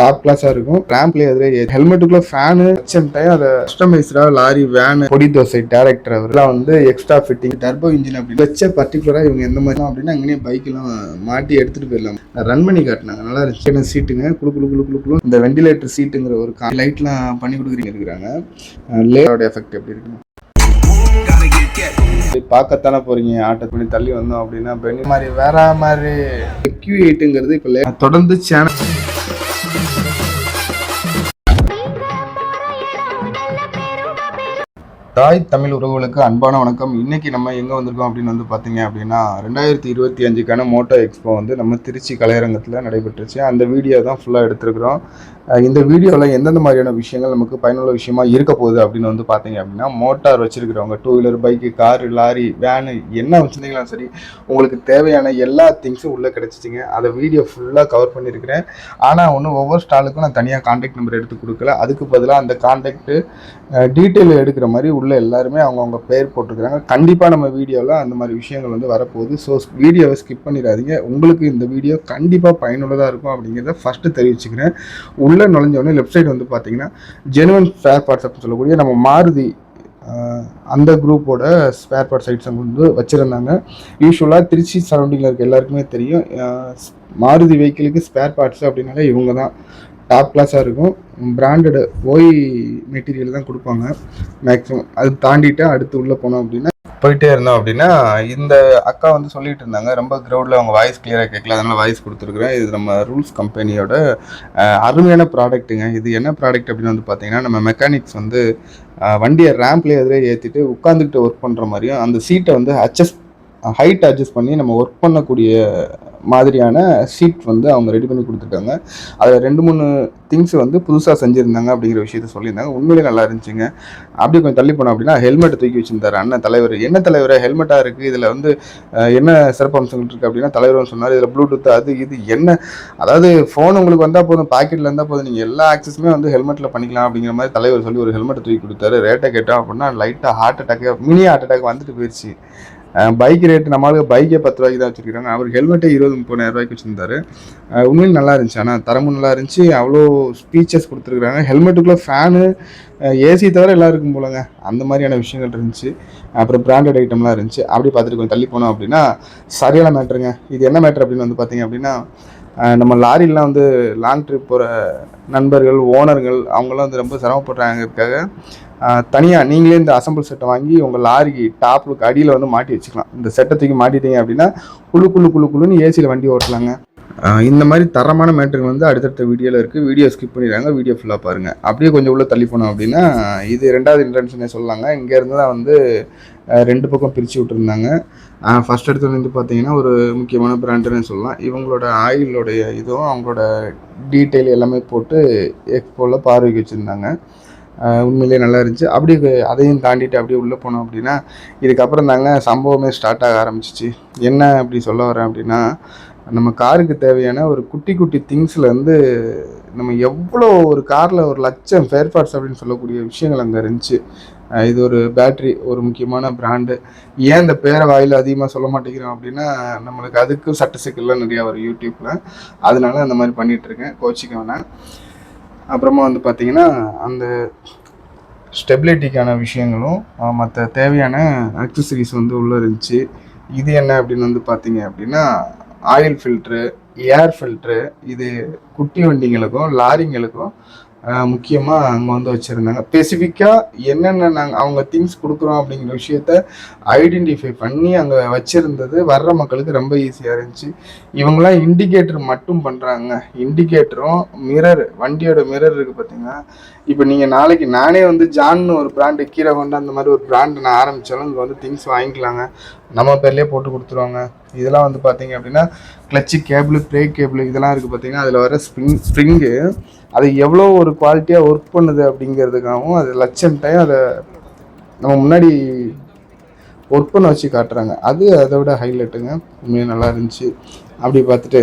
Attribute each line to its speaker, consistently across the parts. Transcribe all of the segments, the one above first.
Speaker 1: Top கிளாஸாக இருக்கும். ரேம்ப்லேயே எதிரே ஹெல்மெட்டுக்குள்ள ஃபேனு டைம் அதை கஸ்டமைஸ்டாக லாரி வேனு பொடி தோசை டேரக்டர் அவர்லாம் வந்து எக்ஸ்ட்ரா ஃபிட்டிங் டர்போ இன்ஜின் அப்படி வச்ச பர்டிகுலராக இவங்க எந்த மாதிரி அப்படின்னா அங்கேயே பைக்கெலாம் மாட்டி எடுத்துகிட்டு போயிடலாம். ரன் பண்ணி காட்டினாங்க. நல்லா இருந்துச்சு. என்ன சீட்டுங்க குளு குழு குளு குளு குளு இந்த வெண்டிலேட்டர் சீட்டுங்கிற ஒரு லைட்லாம் பண்ணி கொடுக்குறீங்க இருக்கிறாங்க லேயோட எஃபெக்ட் எப்படி இருக்குன்னு. பார்க்கத்தானே போறீங்க. ஆட்டோ பண்ணி தள்ளி வந்தோம் அப்படின்னா பெனி மாதிரி வேற மாதிரி கியூ எயிட்டுங்கிறது இப்போ தொடர்ந்து சேனல் Thank you. தாய் தமிழ் உறவுகளுக்கு அன்பான வணக்கம். இன்னைக்கு நம்ம எங்கே வந்திருக்கோம் அப்படின்னு வந்து பார்த்தீங்க அப்படின்னா ரெண்டாயிரத்தி இருபத்தி அஞ்சுக்கான மோட்டோ எக்ஸ்போ வந்து நம்ம திருச்சி கலையரங்கத்தில் நடைபெற்றுச்சு. அந்த வீடியோ தான் ஃபுல்லாக எடுத்திருக்கிறோம். இந்த வீடியோவில் எந்தெந்த மாதிரியான விஷயங்கள் நமக்கு பயனுள்ள விஷயமா இருக்க போகுது அப்படின்னு வந்து பார்த்தீங்க அப்படின்னா motor வச்சுருக்கிறவங்க two wheeler bike car lorry van என்ன வச்சுருந்தீங்களும் சரி உங்களுக்கு தேவையான எல்லா திங்ஸும் உள்ளே கிடச்சிச்சிங்க. அதை வீடியோ ஃபுல்லாக கவர் பண்ணியிருக்கிறேன். ஆனால் ஒன்று ஒவ்வொரு ஸ்டாலுக்கும் நான் தனியாக கான்டாக்ட் நம்பர் எடுத்து கொடுக்கல. அதுக்கு பதிலாக அந்த காண்டாக்ட்டு டீட்டெயில் எடுக்கிற மாதிரி உள்ள எல்லாருமே அவங்கவுங்க பேர் போட்டிருக்கிறாங்க. கண்டிப்பாக நம்ம வீடியோவில் அந்த மாதிரி விஷயங்கள் வந்து வரப்போகுது. ஸோ வீடியோவை ஸ்கிப் பண்ணிடாதீங்க. உங்களுக்கு இந்த வீடியோ கண்டிப்பாக பயனுள்ளதாக இருக்கும் அப்படிங்கிறத ஃபஸ்ட்டு தெரிவிச்சுக்கிறேன். உள்ளே நுழைஞ்சோடனே லெஃப்ட் சைடு வந்து பார்த்தீங்கன்னா ஜெனுவன் ஸ்பேர் பார்ட்ஸ் அப்படின்னு சொல்லக்கூடிய நம்ம மாருதி அந்த குரூப்போட ஸ்பேர் பார்ட்ஸ் ஐட்ஸ் வந்து வச்சுருந்தாங்க. யூஸ்வலாக திருச்சி சரௌண்டிங்கில் இருக்க எல்லாருக்குமே தெரியும். மாருதி வெஹிக்கிளுக்கு ஸ்பேர் பார்ட்ஸ் அப்படின்னாலே இவங்க தான் டாப் கிளாஸாக இருக்கும். பிராண்டடு ஓய் மெட்டீரியல் தான் கொடுப்பாங்க. மேக்ஸிமம் அது தாண்டிட்டு அடுத்து உள்ளே போனோம் அப்படின்னா போயிட்டே இருந்தோம் அப்படின்னா இந்த அக்கா வந்து சொல்லிட்டு இருந்தாங்க. ரொம்ப க்ரௌடில் அவங்க வாய்ஸ் கிளியராக கேட்கல அதனால் வாய்ஸ் கொடுத்துருக்குறேன். இது நம்ம ரூல்ஸ் கம்பெனியோட அருமையான ப்ராடக்ட்டுங்க இது என்ன ப்ராடக்ட் அப்படின்னு வந்து பார்த்தீங்கன்னா நம்ம மெக்கானிக்ஸ் வந்து வண்டியை ரேம்ப்லேயே எதிரே ஏற்றிட்டு உட்காந்துக்கிட்டு ஒர்க் பண்ணுற மாதிரியும் அந்த சீட்டை வந்து அட்ஜஸ்ட் ஹைட் அட்ஜஸ்ட் பண்ணி நம்ம ஒர்க் பண்ணக்கூடிய மாதிரியான சீட் வந்து அவங்க ரெடி பண்ணி கொடுத்துருக்காங்க. அதில் ரெண்டு மூணு திங்ஸ் வந்து புதுசாக செஞ்சுருந்தாங்க அப்படிங்கிற விஷயத்த சொல்லியிருந்தாங்க. உண்மையிலே நல்லா இருந்துச்சுங்க. அப்படியே கொஞ்சம் தள்ளி போனோம் அப்படின்னா ஹெல்மெட் தூக்கி வச்சிருந்தாரு அண்ணன் தலைவர். என்ன தலைவர் ஹெல்மெட்டாக இருக்குது இதில் வந்து என்ன சிறப்பு அம்சங்கள் இருக்குது அப்படின்னா தலைவர் சொன்னார். இதில் ப்ளூடூத் அது இது என்ன? அதாவது ஃபோன் உங்களுக்கு வந்தால் போதும் பாக்கெட்டில் இருந்தால் போதும். நீங்கள் எல்லா ஆக்சஸுமே வந்து ஹெல்மெட்டில் பண்ணிக்கலாம் அப்படிங்கிற மாதிரி தலைவர் சொல்லி ஒரு ஹெல்மெட் தூக்கி கொடுத்தாரு. ரேட்டை கேட்டோம் அப்படின்னா லைட்டாக heart attack mini heart attack வந்துட்டு போயிடுச்சு பைக் ரேட் நம்மளுக்கு பைக்கே பத்து ரூபாய்க்கு தான் வச்சுருக்காங்க. அவர் ஹெல்மெட்டே இருபது முப்பதாயிரம் ரூபாய்க்கு வச்சிருந்தாரு. உண்மையில் உண்மையிலும் நல்லா இருந்துச்சு. ஆனால் தரமும் நல்லா இருந்துச்சு. அவ்வளோ ஸ்பீச்சஸ் கொடுத்துருக்குறாங்க. ஹெல்மெட்டுக்குள்ளே ஃபேனு ஏசி தவிர எல்லாம் இருக்கும் போலங்க. அந்த மாதிரியான விஷயங்கள் இருந்துச்சு. அப்புறம் பிராண்டட் ஐட்டம்லாம் இருந்துச்சு. அப்படி பார்த்துட்டு கொஞ்சம் தள்ளி போனோம் அப்படின்னா சரியான மேட்ருங்க இது என்ன மேட்ரு அப்படின்னு வந்து பார்த்தீங்க அப்படின்னா நம்ம லாரிலாம் வந்து லாங் ட்ரிப் போகிற நண்பர்கள் ஓனர்கள் அவங்களாம் வந்து ரொம்ப சிரமப்படுறாங்கிறதுக்காக தனியாக நீங்களே இந்த அசம்பிள் செட்டை வாங்கி உங்கள் லாரிக்கு டாப்புக்கு அடியில் வந்து மாட்டி வச்சுக்கலாம். இந்த செட்டை தூக்கி மாட்டிட்டீங்க அப்படின்னா குழு குழு குழு குழுன்னு ஏசியில் வண்டி ஓட்டலாங்க. இந்த மாதிரி தரமான மேட்டர்கள் வந்து அடுத்தடுத்த வீடியோவில் இருக்குது வீடியோ ஸ்கிப் பண்ணிடுறாங்க வீடியோ ஃபுல்லாக பாருங்கள் அப்படியே கொஞ்சம் உள்ளே தள்ளி போனோம் அப்படின்னா இது ரெண்டாவது இன்டென்ஷனே சொல்லலாங்க. இங்கேருந்து தான் வந்து ரெண்டு பக்கம் பிரித்து விட்டுருந்தாங்க. ஃபஸ்ட் எடுத்து வந்து பார்த்தீங்கன்னா ஒரு முக்கியமான பிராண்டுன்னு சொல்லலாம். இவங்களோட ஆயிலோடைய இதுவும் அவங்களோட டீட்டெயில் எல்லாமே போட்டு எக்ஸ்போவில் பார்வைக்கு வச்சுருந்தாங்க. உண்மையிலேயே நல்லா இருந்துச்சு. அப்படி அதையும் தாண்டிட்டு அப்படியே உள்ளே போனோம் அப்படின்னா இதுக்கப்புறம் தாங்க சம்பவமே ஸ்டார்ட் ஆக ஆரம்பிச்சிச்சு. என்ன அப்படி சொல்ல வரேன் அப்படின்னா நம்ம காருக்கு தேவையான ஒரு குட்டி குட்டி திங்ஸில் வந்து நம்ம எவ்வளோ ஒரு காரில் ஒரு லட்சம் ஃபேர் பார்ட்ஸ் அப்படின்னு சொல்லக்கூடிய விஷயங்கள் அங்கே இருந்துச்சு. இது ஒரு பேட்ரி ஒரு முக்கியமான பிராண்டு ஏன் இந்த பேரை வாயில் அதிகமாக சொல்ல மாட்டேங்கிறோம் அப்படின்னா நம்மளுக்கு அதுக்கும் சட்ட சிக்கல்லாம் நிறையா வரும் யூடியூப்பில் அதனால அந்த மாதிரி பண்ணிகிட்ருக்கேன் கோச்சிக்க வேணாம். அப்புறமா வந்து பார்த்தீங்கன்னா அந்த ஸ்டெபிலிட்டிக்கான விஷயங்களும் மற்ற தேவையான அக்சசரிஸ் வந்து உள்ளே இருந்துச்சு. இது என்ன அப்படின்னு வந்து பார்த்தீங்க அப்படின்னா ஆயில் ஃபில்ட்ரு ஏர் ஃபில்ட்ரு இது குட்டி வண்டிங்களுக்கும் லாரிங்களுக்கும் முக்கியமாக அங்கே வந்து வச்சுருந்தாங்க. ஸ்பெசிஃபிக்காக என்னென்ன நாங்கள் அவங்க திங்ஸ் கொடுக்குறோம் அப்படிங்கிற விஷயத்த ஐடென்டிஃபை பண்ணி அங்கே வச்சுருந்தது வர்ற மக்களுக்கு ரொம்ப ஈஸியாக இருந்துச்சு. இவங்களாம் இண்டிகேட்டர் மட்டும் பண்ணுறாங்க இண்டிகேட்டரும் மிரர் வண்டியோட மிரர் இருக்குது பார்த்தீங்கன்னா இப்போ நீங்கள் நாளைக்கு நானே வந்து ஜான்னு ஒரு பிராண்டு கீரை கொண்டு அந்த மாதிரி ஒரு பிராண்டு நான் ஆரம்பித்தாலும் இங்கே வந்து திங்ஸ் வாங்கிக்கலாங்க. நம்ம பேர்லேயே போட்டு கொடுத்துருவாங்க. இதெல்லாம் வந்து பார்த்தீங்க அப்படின்னா கிளச்சு கேபிள் பிரேக் கேபிள் இதெல்லாம் இருக்குது பார்த்தீங்கன்னா அதில் வர ஸ்ப்ரிங் ஸ்ப்ரிங்கு அது எவ்வளோ ஒரு குவாலிட்டியாக ஒர்க் பண்ணுது அப்படிங்கிறதுக்காகவும் அது லட்சம் டைம் அதை நம்ம முன்னாடி ஒர்க் பண்ண வச்சு காட்டுறாங்க. அது அதை விட ஹைலைட்டுங்க உண்மையாக நல்லா இருந்துச்சு. அப்படி பார்த்துட்டு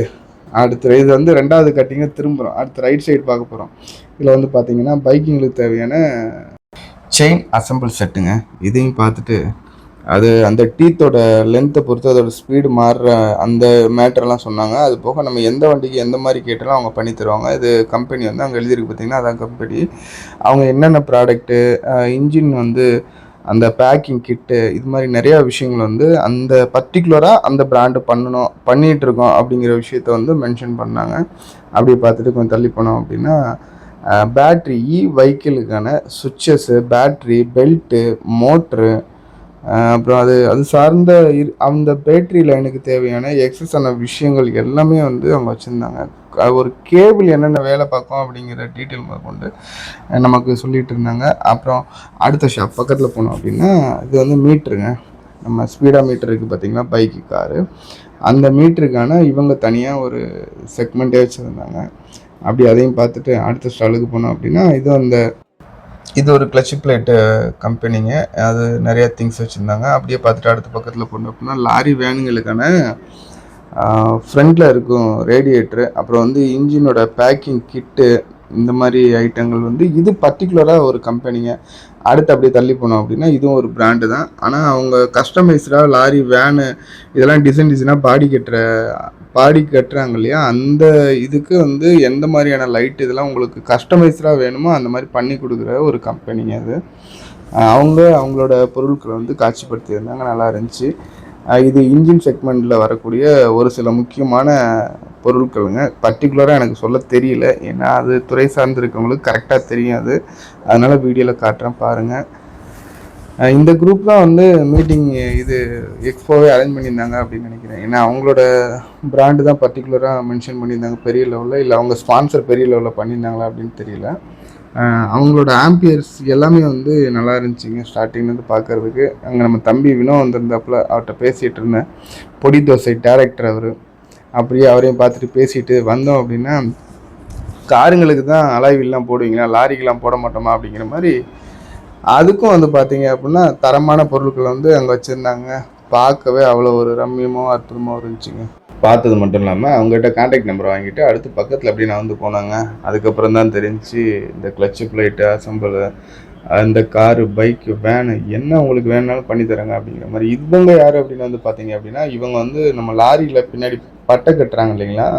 Speaker 1: அடுத்து இது வந்து ரெண்டாவது கட்டிங்க திரும்புகிறோம் அடுத்து ரைட் சைடு பார்க்க போகிறோம் இதில் வந்து பார்த்தீங்கன்னா பைக்கிங்களுக்கு தேவையான செயின் அசம்பிள் செட்டுங்க இதையும் பார்த்துட்டு அது அந்த டீத்தோட லென்த்தை பொறுத்து அதோட ஸ்பீடு மாறுற அந்த மேட்டர்லாம் சொன்னாங்க. அது போக நம்ம எந்த வண்டிக்கு எந்த மாதிரி கேட்டாலும் அவங்க பண்ணி தருவாங்க. இது கம்பெனி வந்து அங்கே எழுதியிருக்கு பார்த்தீங்கன்னா அதான் கம்பெனி அவங்க என்னென்ன ப்ராடக்ட்டு இன்ஜின் வந்து அந்த பேக்கிங் கிட்டு இது மாதிரி நிறையா விஷயங்கள் வந்து அந்த பர்டிகுலராக அந்த பிராண்டு பண்ணணும் பண்ணிகிட்டு இருக்கோம் அப்படிங்கிற விஷயத்த வந்து மென்ஷன் பண்ணாங்க. அப்படி பார்த்துட்டு கொஞ்சம் தள்ளி போனோம் அப்படின்னா பேட்ரி இ வெஹிக்கிளுக்கான சுவிட்சஸ்ஸு பேட்ரி பெல்ட்டு மோட்ரு அப்புறம் அது அது சார்ந்த இரு அந்த பேட்ரி லைனுக்கு தேவையான எக்ஸஸான விஷயங்கள் எல்லாமே வந்து அவங்க வச்சுருந்தாங்க. ஒரு கேபிள் என்னென்ன வேலை பார்க்கும் அப்படிங்கிற டீட்டெயில் கொண்டு நமக்கு சொல்லிகிட்டு இருந்தாங்க. அப்புறம் அடுத்த ஷாப் பக்கத்தில் போனோம் அப்படின்னா இது வந்து மீட்ருங்க நம்ம ஸ்பீடா மீட்டர் இருக்குது பார்த்திங்கன்னா பைக்கு காரு அந்த மீட்டருக்கான இவங்க தனியாக ஒரு செக்மெண்ட்டே வச்சுருந்தாங்க. அப்படி அதையும் பார்த்துட்டு அடுத்த ஸ்டாலுக்கு போனோம் அப்படின்னா இது அந்த இது ஒரு கிளச் பிளேட்டு கம்பெனிங்க அது நிறைய திங்ஸ் வச்சுருந்தாங்க. அப்படியே பார்த்துட்டு அடுத்த பக்கத்தில் போனோம் அப்படின்னா லாரி வேனுங்களுக்கான ஃப்ரண்டில் இருக்கும் ரேடியேட்ரு அப்புறம் வந்து இன்ஜினோட பேக்கிங் கிட்டு இந்த மாதிரி ஐட்டங்கள் வந்து இது பர்டிகுலராக ஒரு கம்பெனிங்க அடுத்து அப்படியே தள்ளி போனோம் அப்படின்னா இதுவும் ஒரு பிராண்டு தான். ஆனால் அவங்க கஸ்டமைஸ்டாக லாரி வேனு இதெல்லாம் டிசைன் டிசைனாக பாடி கட்டுற பாடி கட்டுறாங்க இல்லையா? அந்த இதுக்கு வந்து எந்த மாதிரியான லைட் இதெல்லாம் உங்களுக்கு கஸ்டமைஸ்டாக வேணுமோ அந்த மாதிரி பண்ணி கொடுக்குற ஒரு கம்பெனிங்க அது. அவங்க அவங்களோட பொருட்களை வந்து காட்சிப்படுத்தியிருந்தாங்க நல்லா இருந்துச்சு. இது இன்ஜின் செக்மெண்ட்டில் வரக்கூடிய ஒரு சில முக்கியமான பொருட்களுங்க. பர்டிகுலராக எனக்கு சொல்ல தெரியல. ஏன்னா அது துறை சார்ந்திருக்கவங்களுக்கு கரெக்டாக தெரியாது. அதனால் வீடியோவில் காட்டுறேன் பாருங்கள் இந்த குரூப் தான் வந்து மீட்டிங் இது எக்ஸ்போவே அரேஞ்ச் பண்ணியிருந்தாங்க அப்படின்னு நினைக்கிறேன். ஏன்னா அவங்களோட பிராண்டு தான் பர்டிகுலராக மென்ஷன் பண்ணியிருந்தாங்க. பெரிய லெவலில் இல்லை அவங்க ஸ்பான்சர் பெரிய லெவலில் பண்ணியிருந்தாங்களா அப்படின்னு தெரியல. அவங்களோட ஆம்பியர்ஸ் எல்லாமே வந்து நல்லா இருந்துச்சுங்க ஸ்டார்டிங்லேருந்து பார்க்குறதுக்கு. அங்கே நம்ம தம்பி வினோ வந்திருந்தாப்புல அவர்கிட்ட பேசிகிட்டு இருந்தேன். பொடி தோசை டேரக்டர் அவர். அப்படியே அவரையும் பார்த்துட்டு பேசிட்டு வந்தோம் அப்படின்னா காருங்களுக்கு தான் அலாய்வில்லாம் போடுவீங்களா லாரிக்கெலாம் போட மாட்டோமா அப்படிங்கிற மாதிரி அதுக்கும் வந்து பார்த்தீங்க அப்படின்னா தரமான பொருட்கள் வந்து அங்கே வச்சுருந்தாங்க. பார்க்கவே அவ்வளோ ஒரு ரம்யமாக அற்புதமாக இருந்துச்சுங்க. பார்த்தது மட்டும் இல்லாமல் அவங்ககிட்ட கான்டாக்ட் நம்பர் வாங்கிட்டு அடுத்து பக்கத்தில் அப்படி நான் வந்து போனாங்க. அதுக்கப்புறம் தான் தெரிஞ்சு இந்த கிளச்சு பிளேட்டு அசம்பிள் அந்த காரு பைக்கு வேனு என்ன உங்களுக்கு வேணாலும் பண்ணி தராங்க அப்படிங்கிற மாதிரி. இவங்க யார் அப்படின்னு வந்து பார்த்தீங்க அப்படின்னா இவங்க வந்து நம்ம லாரியில் பின்னாடி பட்டை கட்டுறாங்க இல்லைங்களா?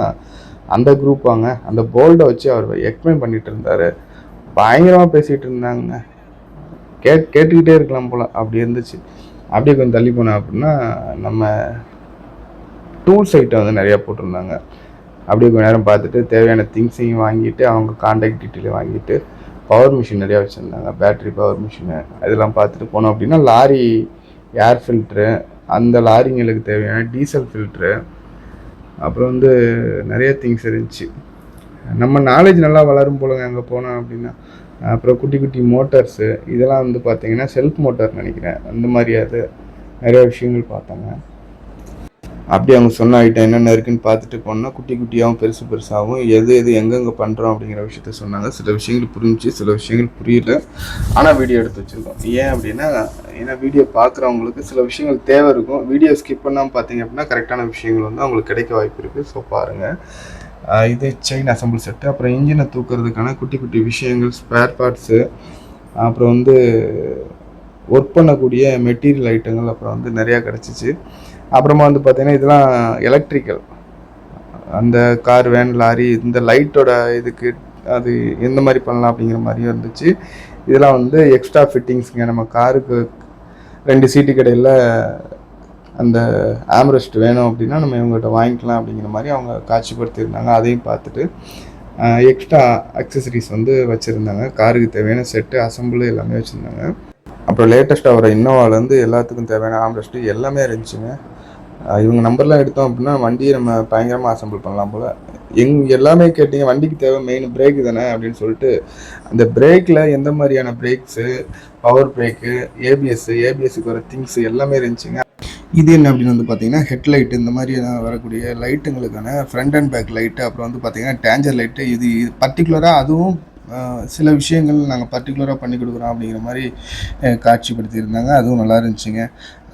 Speaker 1: அந்த குரூப் வாங்க. அந்த போல்டை வச்சு அவர் எக்ஸ்பிளைன் பண்ணிட்டு இருந்தார். பயங்கரமாக பேசிகிட்டு இருந்தாங்க கேட் கேட்டுக்கிட்டே இருக்கலாம் போல். அப்படி இருந்துச்சு. அப்படியே கொஞ்சம் தள்ளி போனேன் அப்படின்னா நம்ம டூல்ஸ் ஐட்டம் வந்து நிறையா போட்டிருந்தாங்க. அப்படியே கொஞ்ச நேரம் பார்த்துட்டு தேவையான திங்ஸையும் வாங்கிட்டு அவங்க காண்டாக்ட் டீட்டெயிலையும் வாங்கிட்டு பவர் மிஷின் நிறையா வச்சுருந்தாங்க. பேட்ரி பவர் மிஷினு இதெல்லாம் பார்த்துட்டு போனோம் அப்படின்னா லாரி ஏர் ஃபில்ட்ரு அந்த லாரிங்களுக்கு தேவையான டீசல் ஃபில்ட்ரு அப்புறம் வந்து நிறைய திங்ஸ் இருந்துச்சு. நம்ம நாலேஜ் நல்லா வளரும் போலங்க அங்கே போனோம் அப்படின்னா. அப்புறம் குட்டி குட்டி மோட்டார்ஸு இதெல்லாம் வந்து பார்த்தீங்கன்னா செல்ஃப் மோட்டார் நினைக்கிறேன். அந்த மாதிரி அது நிறைய விஷயங்கள் பார்த்தாங்க. அப்படி அவங்க சொன்ன ஐட்டம் என்னென்ன இருக்குன்னு பார்த்துட்டு போனால் குட்டி குட்டியாகவும் பெருசு பெருசாகவும் எது எது எங்கெங்கே பண்ணுறோம் அப்படிங்கிற விஷயத்த சொன்னாங்க. சில விஷயங்கள் புரிஞ்சு சில விஷயங்கள் புரியல. ஆனால் வீடியோ எடுத்து வச்சுருக்கோம். ஏன் அப்படின்னா ஏன்னா வீடியோ பார்க்குறவங்களுக்கு சில விஷயங்கள் தேவை இருக்கும். வீடியோ ஸ்கிப் பண்ணாமல் பார்த்தீங்க அப்படின்னா கரெக்டான விஷயங்கள் வந்து அவங்களுக்கு கிடைக்க வாய்ப்பு இருக்குது ஸோ பாருங்கள் இது செயின் அசம்பிள் செட்டு அப்புறம் இன்ஜினை தூக்குறதுக்கான குட்டி குட்டி விஷயங்கள் ஸ்பேர் பார்ட்ஸு அப்புறம் வந்து ஒர்க் பண்ணக்கூடிய மெட்டீரியல் ஐட்டங்கள் அப்புறம் வந்து நிறையா கிடச்சிச்சு. அப்புறமா வந்து பார்த்திங்கன்னா இதெல்லாம் எலக்ட்ரிக்கல் அந்த கார் வேன் லாரி இந்த லைட்டோட இதுக்கு அது எந்த மாதிரி பண்ணலாம் அப்படிங்கிற மாதிரியும் இருந்துச்சு. இதெல்லாம் வந்து எக்ஸ்ட்ரா ஃபிட்டிங்ஸுங்க நம்ம காருக்கு ரெண்டு சீட்டு கடையில் அந்த ஆம்ரெஸ்ட் வேணும் அப்படின்னா நம்ம இவங்ககிட்ட வாங்கிக்கலாம் அப்படிங்கிற மாதிரி அவங்க காட்சிப்படுத்தியிருந்தாங்க. அதையும் பார்த்துட்டு எக்ஸ்ட்ரா அக்சசரிஸ் வந்து வச்சுருந்தாங்க. காருக்கு தேவையான செட்டு அசம்பிள் எல்லாமே வச்சுருந்தாங்க. அப்புறம் லேட்டஸ்ட்டாக வர இன்னோவாலேருந்து எல்லாத்துக்கும் தேவையான ஆம்ரெஸ்ட்டு எல்லாமே இருந்துச்சுங்க. இவங்க நம்பர்லாம் எடுத்தோம் அப்படின்னா வண்டியை நம்ம பயங்கரமாக அசம்பிள் பண்ணலாம் போல். எங் எல்லாமே கேட்டிங்க வண்டிக்கு தேவை மெயின் பிரேக் தானே அப்படின்னு சொல்லிட்டு அந்த பிரேக்கில் எந்த மாதிரியான பிரேக்ஸு பவர் பிரேக்கு ஏபிஎஸ்ஸு ஏபிஎஸ்சுக்கு வர திங்ஸ் எல்லாமே இருந்துச்சுங்க. இது என்ன அப்படின்னு வந்து பார்த்தீங்கன்னா ஹெட்லைட் இந்த மாதிரி வரக்கூடிய லைட்டுங்களுக்கான ஃப்ரண்ட் அண்ட் பேக் லைட்டு அப்புறம் வந்து பார்த்தீங்கன்னா டேஞ்சர் லைட்டு இது பர்டிகுலராக அதுவும் சில விஷயங்கள் நாங்கள் பர்டிகுலராக பண்ணி கொடுக்குறோம் அப்படிங்கிற மாதிரி காட்சிப்படுத்தியிருந்தாங்க அதுவும் நல்லா இருந்துச்சுங்க.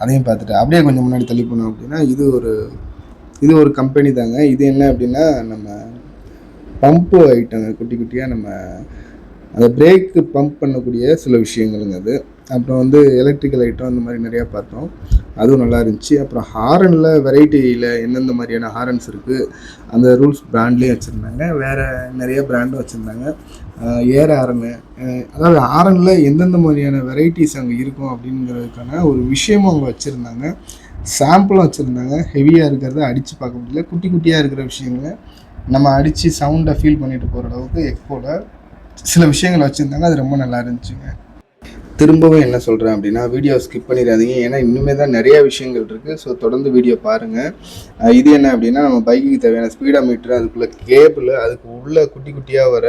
Speaker 1: அதையும் பார்த்துட்டு அப்படியே கொஞ்சம் முன்னாடி தள்ளி போனோம் அப்படின்னா இது ஒரு இது ஒரு கம்பெனி தாங்க. இது என்ன அப்படின்னா நம்ம பம்பு ஐட்டங்க குட்டி குட்டியாக நம்ம அந்த பிரேக்கு பம்ப் பண்ணக்கூடிய சில விஷயங்களுங்க அது. அப்புறம் வந்து எலக்ட்ரிக்கல் ஐட்டம் அந்த மாதிரி நிறையா பார்த்தோம். அதுவும் நல்லா இருந்துச்சு. அப்புறம் ஹாரனில் வெரைட்டியில் எந்தெந்த மாதிரியான ஹாரன்ஸ் இருக்குது அந்த ரூல்ஸ் பிராண்ட்லேயும் வச்சுருந்தாங்க. வேறு நிறைய பிராண்டும் வச்சுருந்தாங்க. ஏர் ஹாரனு அதாவது ஹாரனில் எந்தெந்த மாதிரியான வெரைட்டிஸ் அங்கே இருக்கும் அப்படிங்கிறதுக்கான ஒரு விஷயமும் அவங்க வச்சுருந்தாங்க. சாம்பிளும் வச்சுருந்தாங்க. ஹெவியாக இருக்கிறத அடித்து பார்க்க முடியல. குட்டி குட்டியாக இருக்கிற விஷயங்களை நம்ம அடித்து சவுண்டை ஃபீல் பண்ணிட்டு போகிற அளவுக்கு எக்ஸ்போவில் சில விஷயங்கள் வச்சுருந்தாங்க. அது ரொம்ப நல்லா இருந்துச்சுங்க. திரும்பவும் என்ன சொல்கிறேன் அப்படின்னா வீடியோ ஸ்கிப் பண்ணிடாதீங்க. ஏன்னா இன்னுமே தான் நிறைய விஷயங்கள் இருக்குது ஸோ தொடர்ந்து வீடியோ பாருங்கள் இது என்ன அப்படின்னா நம்ம பைக்குக்கு தேவையான ஸ்பீடா மீட்ரு அதுக்குள்ளே கேபிள் அதுக்கு உள்ள குட்டி குட்டியாக வர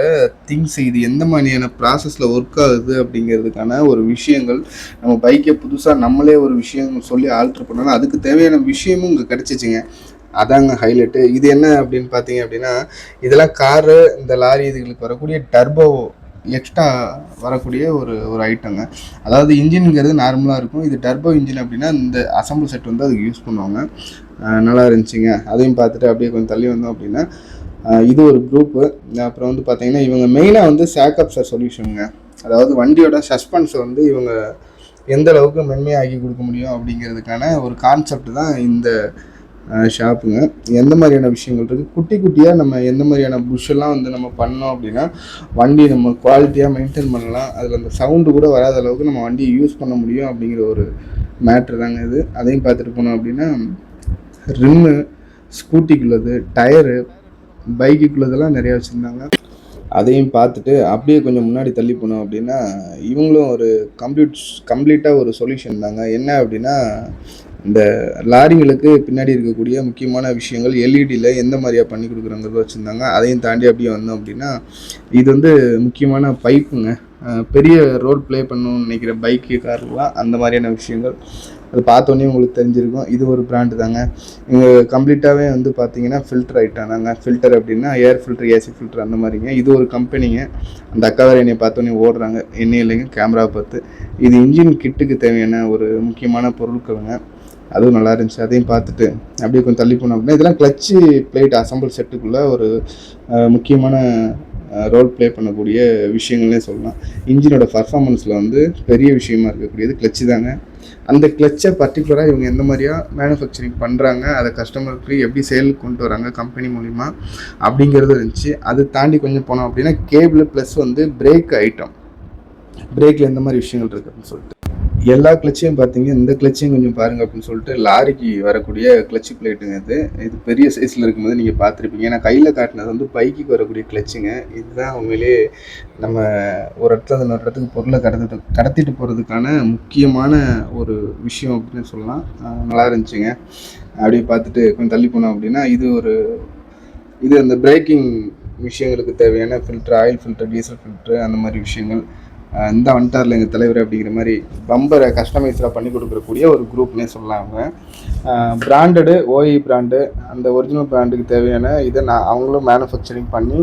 Speaker 1: திங்ஸ் இது எந்த மாதிரியான ப்ராசஸில் ஒர்க் ஆகுது அப்படிங்கிறதுக்கான ஒரு விஷயங்கள் நம்ம பைக்கை புதுசாக நம்மளே ஒரு விஷயம் சொல்லி ஆல்ட்ரு பண்ணாலும் அதுக்கு தேவையான விஷயமும் இங்கே கிடச்சிச்சிங்க. அதாங்க ஹைலைட்டு இது என்ன அப்படின்னு பார்த்தீங்க அப்படின்னா இதெல்லாம் காரு இந்த லாரி இதுகளுக்கு வரக்கூடிய டர்போ எக்ஸ்ட்ரா வரக்கூடிய ஒரு ஒரு ஐட்டங்க அதாவது இன்ஜின்ங்கிறது நார்மலாக இருக்கும். இது டர்போ இன்ஜின் அப்படின்னா இந்த அசம்பிள் செட் வந்து அதுக்கு யூஸ் பண்ணுவாங்க. நல்லா இருந்துச்சுங்க. அதையும் பார்த்துட்டு அப்படியே கொஞ்சம் தள்ளி வந்தோம் அப்படின்னா இது ஒரு குரூப்பு அப்புறம் வந்து பார்த்தீங்கன்னா இவங்க மெயினாக வந்து சேக்கப்ஸர் சொல்யூஷனுங்க அதாவது வண்டியோட சஸ்பென்ஸை வந்து இவங்க எந்த அளவுக்கு மென்மையாக்கி கொடுக்க முடியும் அப்படிங்கிறதுக்கான ஒரு கான்செப்ட் தான் இந்த ஷாப்புங்க. எந்த மாதிரியான விஷயங்கள் இருக்குது குட்டி குட்டியாக நம்ம எந்த மாதிரியான புஷ்ஷெல்லாம் வந்து நம்ம பண்ணோம் அப்படின்னா வண்டி நம்ம குவாலிட்டியாக மெயின்டைன் பண்ணலாம். அதில் அந்த சவுண்டு கூட வராத அளவுக்கு நம்ம வண்டியை யூஸ் பண்ண முடியும் அப்படிங்கிற ஒரு மேட்ரு தாங்க இது. அதையும் பார்த்துட்டு போனோம் அப்படின்னா ரிம்மு ஸ்கூட்டிக்குள்ளது டயரு பைக்குக்குள்ளதெல்லாம் நிறையா வச்சுருந்தாங்க. அதையும் பார்த்துட்டு அப்படியே கொஞ்சம் முன்னாடி தள்ளி போனோம் அப்படின்னா இவங்களும் ஒரு கம்ப்ளீட் கம்ப்ளீட்டாக ஒரு சொல்யூஷன் தாங்க. என்ன அப்படின்னா இந்த லாரிங்களுக்கு பின்னாடி இருக்கக்கூடிய முக்கியமான விஷயங்கள் எல்இடியில் எந்த மாதிரியாக பண்ணி கொடுக்குறாங்கிறது வச்சுருந்தாங்க. அதையும் தாண்டி அப்படியே வந்தோம் அப்படின்னா இது வந்து முக்கியமான பைப்புங்க. பெரிய ரோல் ப்ளே பண்ணணும்னு நினைக்கிற பைக்கு கார்லாம் அந்த மாதிரியான விஷயங்கள். அது பார்த்தோன்னே உங்களுக்கு தெரிஞ்சிருக்கும். இது ஒரு பிராண்டு தாங்க. இங்கே கம்ப்ளீட்டாகவே வந்து பார்த்தீங்கன்னா ஃபில்டர் ஐட்டானாங்க ஃபில்டர் அப்படின்னா ஏர் ஃபில்டர் ஏசி ஃபில்டர் அந்த மாதிரிங்க. இது ஒரு கம்பெனிங்க. அந்த அக்கா வேறு என்னை பார்த்தோன்னே ஓடுறாங்க. என்ன இல்லைங்க கேமரா பார்த்து. இது இன்ஜின் கிட்டுக்கு தேவையான ஒரு முக்கியமான பொருட்களுங்க. அதுவும் நல்லா இருந்துச்சு. அதையும் பார்த்துட்டு அப்படியே கொஞ்சம் தள்ளி போனோம் அப்படின்னா இதெல்லாம் கிளச்சு பிளேட் அசம்பிள் செட்டுக்குள்ளே ஒரு முக்கியமான ரோல் ப்ளே பண்ணக்கூடிய விஷயங்கள்னே சொல்லலாம். இன்ஜினோட பர்ஃபார்மன்ஸில் வந்து பெரிய விஷயமா இருக்கக்கூடியது கிளச்சு தாங்க. அந்த கிளச்சை பர்டிகுலராக இவங்க எந்த மாதிரியா மேனுஃபேக்சரிங் பண்ணுறாங்க அதை கஸ்டமருக்கு எப்படி சேலுக்கு கொண்டு வராங்க கம்பெனி மூலிமா அப்படிங்கிறது இருந்துச்சு. அது தாண்டி கொஞ்சம் போனோம் அப்படின்னா கேபிள் ப்ளஸ் வந்து பிரேக் ஐட்டம் பிரேக்கில் எந்த மாதிரி விஷயங்கள் இருக்குது அப்படின்னு சொல்லிட்டு. எல்லா கிளச்சையும் பார்த்தீங்க இந்த கிளச்சையும் கொஞ்சம் பாருங்க அப்படின்னு சொல்லிட்டு லாரிக்கு வரக்கூடிய கிளச்சு பிளேட்டுங்க இது. இது பெரிய சைஸில் இருக்கும்போது நீங்கள் பார்த்துருப்பீங்க ஏன்னா கையில் காட்டினது வந்து பைக்குக்கு வரக்கூடிய கிளச்சுங்க. இதுதான் உண்மையிலேயே நம்ம ஒரு இடத்துல இன்னொரு இடத்துக்கு பொருளை கடத்திட்டு கடத்திட்டு போகிறதுக்கான முக்கியமான ஒரு விஷயம் அப்படின்னு சொல்லலாம். நல்லா இருந்துச்சுங்க. அப்படியே பார்த்துட்டு கொஞ்சம் தள்ளி போனோம் அப்படின்னா இது ஒரு இது அந்த பிரேக்கிங் விஷயங்களுக்கு தேவையான filter oil filter diesel filter அந்த மாதிரி விஷயங்கள். இந்த வந்துட்டார்ல எங்கள் தலைவர் அப்படிங்கிற மாதிரி பம்பரை கஸ்டமைஸாக பண்ணி கொடுக்கறக்கூடிய ஒரு குரூப்னே சொல்லலாம் அவங்க. பிராண்டடு ஓஇ பிராண்டு அந்த ஒரிஜினல் பிராண்டுக்கு தேவையான இதை நான் அவங்களும் மேனுஃபேக்சரிங் பண்ணி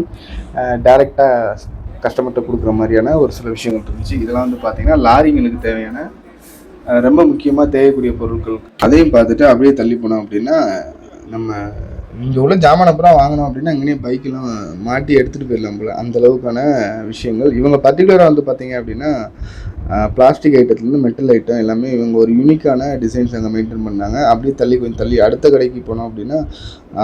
Speaker 1: டேரெக்டாக கஸ்டமர்கிட்ட கொடுக்குற மாதிரியான ஒரு சில விஷயங்கள் இருந்துச்சு. இதெல்லாம் வந்து பார்த்திங்கன்னா லாரிங்களுக்கு தேவையான ரொம்ப முக்கியமாக தேவைக்கூடிய பொருட்கள். அதையும் பார்த்துட்டு அப்படியே தள்ளி போனோம் அப்படின்னா நம்ம இங்கே உள்ள ஜாமான் அப்புறம் வாங்கினோம் அப்படின்னா இங்கேயே பைக்கெல்லாம் மாட்டி எடுத்துகிட்டு போயிடலாம் போல. அந்த அளவுக்கான விஷயங்கள். இவங்க பர்டிகுலராக வந்து பார்த்தீங்க அப்படின்னா பிளாஸ்டிக் ஐட்டத்துலேருந்து மெட்டல் ஐட்டம் எல்லாமே இவங்க ஒரு யூனிக்கான டிசைன்ஸ் அங்கே மெயின்டைன் பண்ணாங்க. அப்படியே தள்ளி கொஞ்சம் தள்ளி அடுத்த கடைக்கு போனோம் அப்படின்னா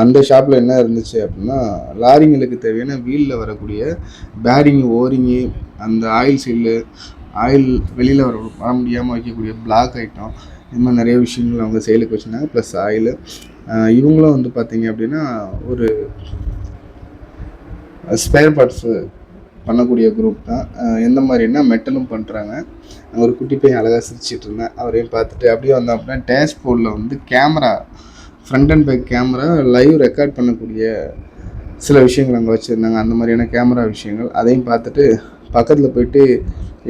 Speaker 1: அந்த ஷாப்பில் என்ன இருந்துச்சு அப்படின்னா லாரிங்களுக்கு தேவையான வீலில் வரக்கூடிய பேரிங்கு ஓரிங்கு அந்த ஆயில் சீல்லு ஆயில் வெளியில் வர வர முடியாமல் வைக்கக்கூடிய பிளாக் ஐட்டம் இது மாதிரி நிறைய விஷயங்கள் அவங்க செயலுக்கு வச்சுருந்தாங்க. ப்ளஸ் ஆயில் இவங்களும் வந்து பார்த்தீங்க அப்படின்னா ஒரு ஸ்பேர் பார்ட்ஸு பண்ணக்கூடிய குரூப் தான். எந்த மாதிரின்னா மெட்டலும் பண்ணுறாங்க அங்கே ஒரு குட்டி பையன் அழகாக சிரிச்சிட்டு இருந்தேன். அவரையும் பார்த்துட்டு அப்படியே வந்தோம் அப்படின்னா டேஷ்போர்டில் வந்து camera front and back camera live record பண்ணக்கூடிய சில விஷயங்கள் அங்கே வச்சுருந்தாங்க. அந்த மாதிரியான கேமரா விஷயங்கள். அதையும் பார்த்துட்டு பக்கத்தில் போயிட்டு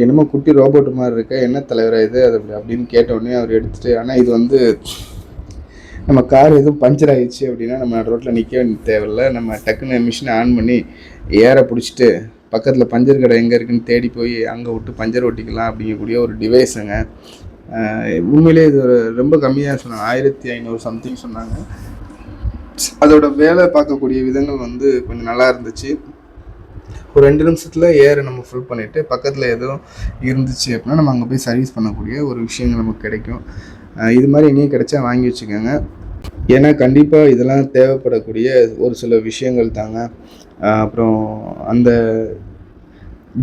Speaker 1: என்னமோ குட்டி ரோபோட் மாதிரி இருக்க என்ன தலைவராக இது அது அப்படி அப்படின்னு கேட்டவுடனே அவர் எடுத்துகிட்டு ஆனால் இது வந்து நம்ம கார் எதுவும் பஞ்சர் ஆயிடுச்சு அப்படின்னா நம்ம ரோட்டில் நிற்க வேண்டிய தேவையில்ல. நம்ம டக்குன்னு மிஷினை ஆன் பண்ணி ஏற பிடிச்சிட்டு பக்கத்தில் பஞ்சர் கடை எங்கே இருக்குன்னு தேடி போய் அங்கே விட்டு பஞ்சர் ஒட்டிக்கலாம் அப்படிங்கக்கூடிய ஒரு டிவைஸுங்க உண்மையிலே இது ஒரு ரொம்ப கம்மியாக சொன்னாங்க. ஆயிரத்தி ஐநூறு சம்திங் சொன்னாங்க. அதோட வேலை பார்க்கக்கூடிய விதங்கள் வந்து கொஞ்சம் நல்லா இருந்துச்சு. ஒரு ரெண்டு நிமிஷத்தில் ஏரை நம்ம ஃபுல் பண்ணிவிட்டு பக்கத்தில் எதுவும் இருந்துச்சு அப்படின்னா நம்ம அங்கே போய் சர்வீஸ் பண்ணக்கூடிய ஒரு விஷயங்கள் நமக்கு கிடைக்கும். இது மாதிரி எங்கேயும் கிடைச்சா வாங்கி வச்சுக்கோங்க. ஏன்னா கண்டிப்பாக இதெல்லாம் தேவைப்படக்கூடிய ஒரு சில விஷயங்கள் தாங்க. அப்புறம் அந்த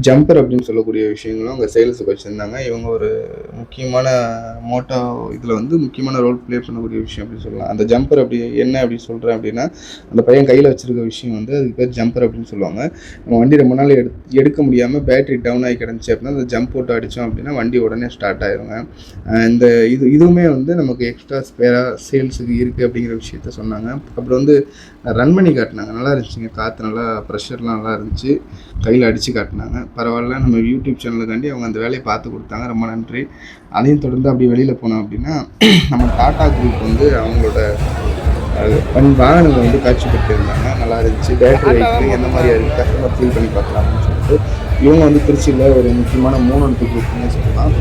Speaker 1: ஜம்பர் அப்படின்னு சொல்லக்கூடிய விஷயங்களும் அங்கே சேல்ஸுக்கு வச்சுருந்தாங்க. இவங்க ஒரு முக்கியமான மோட்டோ இதில் வந்து முக்கியமான ரோல் ப்ளே பண்ணக்கூடிய விஷயம் அப்படின்னு சொல்லலாம். அந்த ஜம்பர் அப்படி என்ன அப்படி சொல்கிறேன் அப்படின்னா அந்த பையன் கையில் வச்சுருக்க விஷயம் வந்து அதுக்கு பேர் ஜம்பர் அப்படின்னு சொல்லுவாங்க. நம்ம வண்டி ரொம்ப நாள் எடு எடுக்க முடியாமல் பேட்டரி டவுன் ஆகி கிடந்துச்சு அப்படின்னா அந்த ஜம்ப் போட்டு அடித்தோம் அப்படின்னா வண்டி உடனே ஸ்டார்ட் ஆயிருங்க இந்த இது இதுவுமே வந்து நமக்கு எக்ஸ்ட்ரா ஸ்பேராக சேல்ஸுக்கு இருக்குது அப்படிங்கிற விஷயத்த சொன்னாங்க. அப்புறம் வந்து ரன் பண்ணி காட்டினாங்க. நல்லா இருந்துச்சுங்க. காற்று நல்லா ப்ரெஷர்லாம் நல்லா இருந்துச்சு. கையில் அடித்து காட்டினாங்க. பரவாயில்ல. நம்ம யூடியூப் சேனலுக்காண்டி அவங்க அந்த வேலையை பார்த்து கொடுத்தாங்க. ரொம்ப நன்றி. அதையும் தொடர்ந்து அப்படி வெளியில் போனோம் அப்படின்னா நம்ம டாடா குரூப் வந்து அவங்களோட வன் வாகனங்களை வந்து காட்சிப்படுத்தியிருந்தாங்க. நல்லா இருந்துச்சு. பேட்டரி வெஹிக்கிள் எந்த மாதிரி இருக்குது கஸ்டமர் ஃபீல் பண்ணி பார்க்கலாம் அப்படின்னு சொல்லிட்டு இவங்க வந்து திருச்சியில் ஒரு முக்கியமான மூணு குரூப்னே சொல்லலாம்.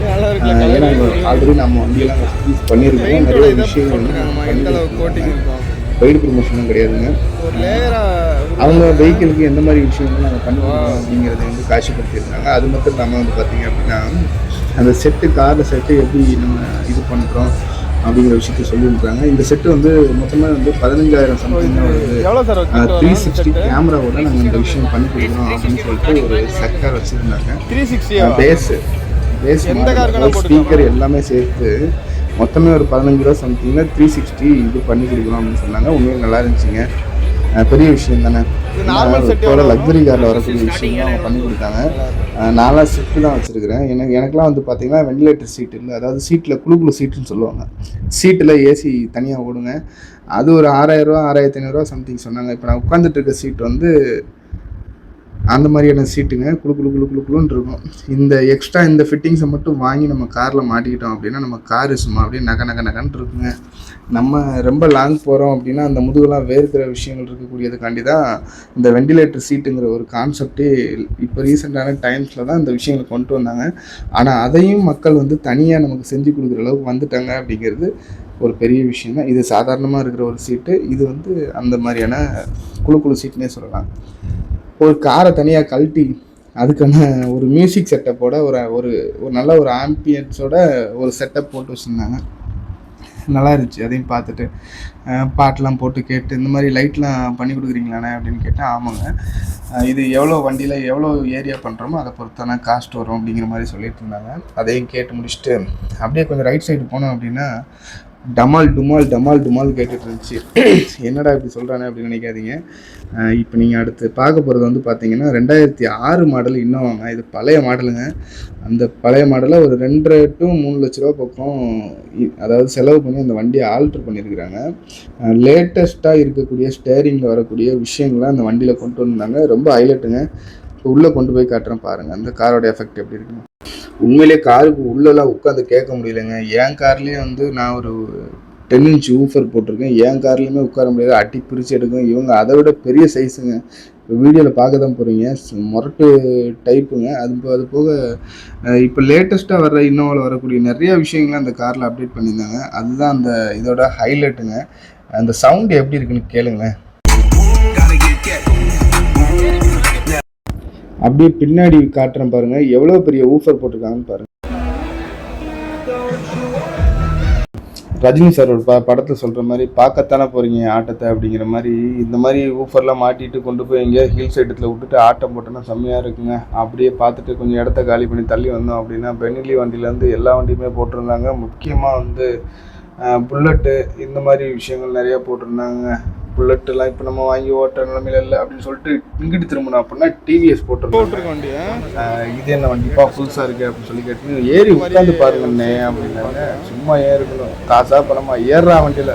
Speaker 1: ஏன்னா ஆல்ரெடி நம்ம வண்டியெல்லாம் யூஸ் பண்ணியிருக்கோம். நிறைய விஷயங்கள் வந்து பெய்டு ப்ரொமோஷனும் கிடையாதுங்க. அவங்க வெஹிக்கிளுக்கு எந்த மாதிரி விஷயங்கள் நாங்கள் பண்ணிருக்கோம் அப்படிங்கிறத வந்து காட்சிப்படுத்தியிருந்தாங்க அது மட்டும் இல்லாமல் வந்து பார்த்தீங்க அப்படின்னா அந்த செட்டு கார் செட்டு எப்படி நம்ம இது பண்ணுறோம் அப்படிங்கிற விஷயத்த சொல்லியிருக்காங்க. இந்த செட்டு வந்து மொத்தமாக வந்து பதினஞ்சாயிரம் சம்திங் த்ரீ சிக்ஸ்டி கேமராவோட நாங்கள் இந்த விஷயம் பண்ணி கொடுக்குறோம் அப்படின்னு சொல்லிட்டு ஒரு செக்டார் வச்சுருந்தாங்க.
Speaker 2: Three sixty
Speaker 1: bass bass speaker எல்லாமே சேர்த்து மொத்தமே ஒரு பதினஞ்சு ரூபா சம்திங்கில் த்ரீ சிக்ஸ்டி இது பண்ணி கொடுக்குறோம் அப்படின்னு சொன்னாங்க. உண்மையாக நல்லா இருந்துச்சுங்க. பெரிய விஷயம் தானே. இப்போ லக்ஸரி காரில் வரக்கூடிய விஷயம் அவங்க பண்ணி கொடுத்தாங்க நான்லாம் செட்டு தான் வச்சுருக்கிறேன். எனக்கு எனக்குலாம் வந்து பார்த்தீங்கன்னா வெண்டிலேட்டர் சீட் இல்லை அதாவது சீட்டில் குழு குழு சீட்டுன்னு சொல்லுவாங்க. சீட்டில் ஏசி தனியாக ஓடுங்க. அது ஒரு ஆறாயிரரூவா ஆறாயிரத்தி ஐநூறுரூவா சம்திங் சொன்னாங்க. இப்போ நான் உட்காந்துட்டு இருக்க சீட் வந்து அந்த மாதிரியான சீட்டுங்க குழு குழு குளு குளு குளுன்னு இருக்கும். இந்த எக்ஸ்ட்ரா இந்த ஃபிட்டிங்ஸை மட்டும் வாங்கி நம்ம காரில் மாட்டிக்கிட்டோம் அப்படின்னா நம்ம கார் சும்மா அப்படியே நக நக நகன்னு இருக்குங்க. நம்ம ரொம்ப லாங் போகிறோம் அப்படின்னா அந்த முதுகெல்லாம் வேறுக்கிற விஷயங்கள் இருக்கக்கூடியதுக்காண்டி தான் இந்த வெண்டிலேட்டர் சீட்டுங்கிற ஒரு கான்செப்டே இப்போ ரீசெண்டான டைம்ஸில் தான் இந்த விஷயங்களை கொண்டு வந்தாங்க. ஆனால் அதையும் மக்கள் வந்து தனியாக நமக்கு செஞ்சு கொடுக்குற அளவுக்கு வந்துட்டாங்க அப்படிங்கிறது ஒரு பெரிய விஷயம் தான். இது சாதாரணமாக இருக்கிற ஒரு சீட்டு இது வந்து அந்த மாதிரியான குழு குழு சீட்னே சொல்லலாம். ஒரு காரை தனியாக கழட்டி அதுக்கான ஒரு மியூசிக் செட்டப்போட ஒரு ஒரு ஒரு நல்ல ஒரு ஆம்பியன்ஸோட ஒரு செட்டப் போட்டு வச்சுருந்தாங்க. நல்லா இருந்துச்சு அதையும் பார்த்துட்டு. பாட்டெலாம் போட்டு கேட்டு இந்த மாதிரி லைட்லாம் பண்ணி கொடுக்குறீங்களாண்ணே அப்படின்னு கேட்டேன். ஆமாங்க. இது எவ்வளோ வண்டியில் எவ்வளோ ஏரியா பண்ணுறோமோ அதை பொறுத்தான காஸ்ட் வரும் அப்படிங்கிற மாதிரி சொல்லிட்டு இருந்தாங்க. அதையும் கேட்டு முடிச்சுட்டு அப்படியே கொஞ்சம் ரைட் சைடு போனோம் அப்படின்னா டமால் டுமால் டமால் டுமால் கேட்டுட்டு இருந்துச்சு என்னடா இப்படி சொல்கிறானே அப்படின்னு நினைக்காதீங்க. இப்போ நீங்கள் அடுத்து பார்க்க போகிறது வந்து பார்த்தீங்கன்னா ரெண்டாயிரத்தி ஆறு மாடல் இன்னோவாங்க இது பழைய மாடலுங்க. அந்த பழைய மாடலில் ஒரு ரெண்டரை டு மூணு லட்ச ரூபா பக்கம் அதாவது செலவு பண்ணி அந்த வண்டியை ஆல்ட்ரு பண்ணியிருக்கிறாங்க. லேட்டஸ்ட்டாக இருக்கக்கூடிய ஸ்டேரிங்கில் வரக்கூடிய விஷயங்கள்லாம் அந்த வண்டியில் கொண்டு வந்தாங்க ரொம்ப ஹைலைட்டுங்க இப்போ உள்ளே கொண்டு போய் காட்டுறேன் பாருங்கள் அந்த காரோட எஃபெக்ட் எப்படி இருக்குன்னு. உண்மையிலே காருக்கு உள்ளெல்லாம் உட்காந்து கேட்க முடியலைங்க. என் கார்லேயே வந்து நான் ஒரு டென் இன்ச் ஊஃபர் போட்டிருக்கேன். என் கார்லேயுமே உட்கார முடியாது. அட்டி பிரித்து எடுக்கும். இவங்க அதை விட பெரிய சைஸுங்க இப்போ வீடியோவில் பார்க்க தான் போகிறீங்க முரட்டு டைப்புங்க அது போ- அது போக இப்போ லேட்டஸ்ட்டாக வர்ற இன்னோவில் வரக்கூடிய நிறைய விஷயங்களை அந்த காரில் அப்டேட் பண்ணியிருந்தாங்க. அதுதான் அந்த இதோட ஹைலைட்டுங்க அந்த சவுண்டு எப்படி இருக்குன்னு கேளுங்களேன். அப்படியே பின்னாடி காட்டுறேன் பாருங்க. எவ்வளோ பெரிய ஊஃபர் போட்டிருக்காங்கன்னு பாருங்க. ரஜினி சார் ஒரு ப படத்தை சொல்கிற மாதிரி பார்க்கத்தானே போகிறீங்க ஆட்டத்தை? அப்படிங்கிற மாதிரி இந்த மாதிரி ஊஃபர்லாம் மாட்டிட்டு கொண்டு போய் எங்கேயா ஹில் சைடத்தில் விட்டுட்டு ஆட்டம் போட்டோன்னா செம்மையாக இருக்குங்க. அப்படியே பார்த்துட்டு கொஞ்சம் இடத்த காலி பண்ணி தள்ளி வந்தோம் அப்படின்னா பெனிலி வண்டியிலேருந்து எல்லா வண்டியுமே போட்டிருந்தாங்க. முக்கியமாக வந்து புல்லட்டு இந்த மாதிரி விஷயங்கள் நிறையா போட்டிருந்தாங்க. புல்லட்டுலாம் இப்போ நம்ம வாங்கி ஓட்ட நிலமையில இல்லை அப்படின்னு சொல்லிட்டு இங்கிட்டு திரும்பணும் அப்படின்னா டிவிஎஸ் போட்டிருந்தாங்க.
Speaker 2: போட்டிருக்க வண்டியா?
Speaker 1: இது என்ன வண்டிப்பா புதுசாக இருக்கு அப்படின்னு சொல்லி கேட்டு ஏறி உட்காந்து பாருங்கண்ணே அப்படின்னாங்க. சும்மா ஏறிக்கணும் காசா பணமா? ஏறுறா வண்டியில்.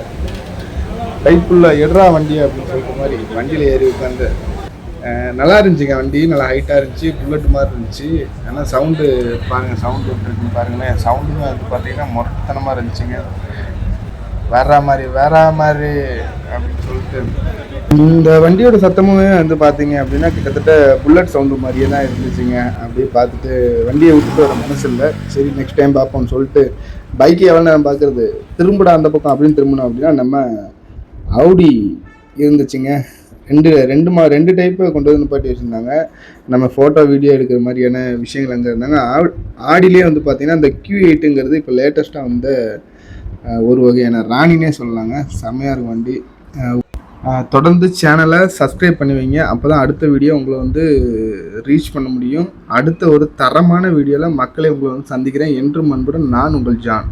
Speaker 1: டைப்புள்ள எடுறா வண்டி அப்படின்னு சொல்லிட்டு மாதிரி வண்டியில் ஏறி உட்காந்து நல்லா இருந்துச்சுங்க வண்டி. நல்லா ஹைட்டாக இருந்துச்சு. புல்லட் மாதிரி இருந்துச்சு. ஆனால் சவுண்டு பாருங்கள் சவுண்டு விட்டுருக்குன்னு பாருங்களேன். சவுண்டுமே வந்து பார்த்தீங்கன்னா மொத்தனமாக இருந்துச்சுங்க. வேற மாதிரி வேற மாதிரி அப்படின்னு இந்த வண்டியோட சத்தமுமே வந்து பார்த்தீங்க அப்படின்னா கிட்டத்தட்ட புல்லட் சவுண்டு மாதிரியே தான் இருந்துச்சுங்க. அப்படியே பார்த்துட்டு வண்டியை விட்டுட்டு வர மனசு இல்லை சரி நெக்ஸ்ட் டைம் பார்ப்போம்னு சொல்லிட்டு பைக்கு எவ்வளோ நேரம் பார்க்குறது திரும்புடா அந்த பக்கம் அப்படின்னு திரும்பணும் அப்படின்னா நம்ம அவுடி இருந்துச்சுங்க. ரெண்டு ரெண்டு மா ரெண்டு டைப்பு கொண்டு வந்து நிப்பாட்டி வச்சுருந்தாங்க. நம்ம ஃபோட்டோ வீடியோ எடுக்கிற மாதிரியான விஷயங்கள் அங்கே இருந்தாங்க. ஆ- ஆடிலே வந்து பார்த்தீங்கன்னா அந்த கியூ எயிட்டுங்கிறது இப்போ லேட்டஸ்ட்டாக வந்து ஒரு வகையான ராணினே சொல்லலாங்க. செம்மையாக இருக்கும் வண்டி. தொடர்ந்து சேனலை சப்ஸ்கிரைப் பண்ணி வைங்க. அப்போ தான் அடுத்த வீடியோ உங்களை வந்து ரீச் பண்ண முடியும். அடுத்த ஒரு தரமான வீடியோவில் மக்களை உங்களை வந்து சந்திக்கிறேன். என்றும் அன்புடன் நான் உங்கள் ஜான்.